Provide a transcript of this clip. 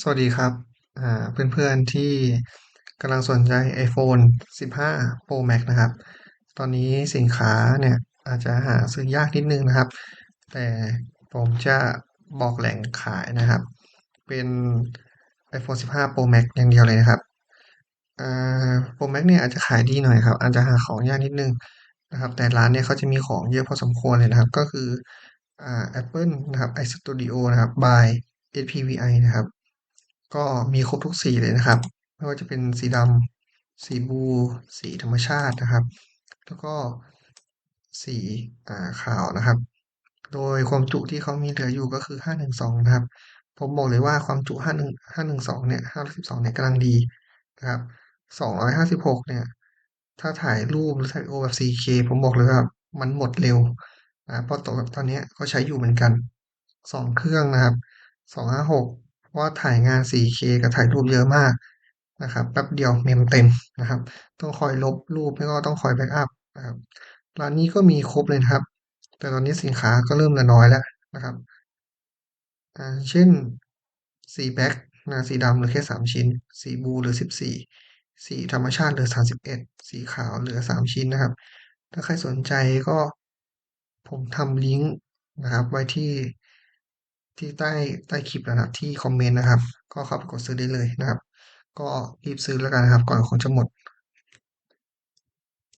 สวัสดีครับ อ่า เพื่อนๆที่กำลังสนใจ iPhone 15 Pro Max นะครับ ตอนนี้สินค้าเนี่ยอาจจะหาซื้อยากนิดนึงนะครับ แต่ผมจะบอกแหล่งขายนะครับ เป็น iPhone 15 Pro Max อย่างเดียวเลยนะครับ อ่า Pro Max เนี่ยอาจจะขายดีหน่อยครับ อาจจะหาของยากนิดนึงนะครับ แต่ร้านเนี่ยเขาจะมีของเยอะพอสมควรเลยนะครับ ก็คือ อ่า Apple นะครับ iStudio นะครับ by SPVI นะครับ ก็มีครบทุกสีเลยนะครับ ไม่ว่าจะเป็นสีดำสีบูสีธรรมชาตินะครับ แล้วก็สีขาวนะครับ โดยความจุที่เขามีเหลืออยู่ก็คือ 512 นะครับ ผมบอกเลยว่าความจุ 51 512 เนี่ย 512 เนี่ยกำลังดีนะครับ 256 เนี่ย ถ้าถ่ายรูปหรือถ่ายโอแบบ 4K ผมบอกเลยว่ามันหมดเร็วนะเพราะตัวแบบตอนนี้ก็ใช้อยู่เหมือนกัน 2 เครื่องนะครับ 256 เพราะว่าถ่ายงาน 4K กับถ่ายรูปเยอะมากนะครับแป๊บเดียวเมมเต็มนะครับ ต้องคอยลบรูปไม่ก็ต้องคอยแบ็กอัพนะครับร้านนี้ก็มีครบเลยครับ แต่ตอนนี้สินค้าก็เริ่มลือน้อยแล้วนะครับเช่นสีแบ็กนะสีดำเหลือแค่สามชิ้น สีบูเหลือสิบสี่สีธรรมชาติเหลือสามสิบเอ็ดสีขาวเหลือสามชิ้นนะครับ ถ้าใครสนใจก็ผมทำลิงก์นะครับไว้ที่ ที่ใต้ใต้คลิปนะครับที่คอมเมนต์นะครับ ก็เข้าไปกดซื้อได้เลยนะครับ ก็รีบซื้อแล้วกันนะครับ ก่อนของจะหมด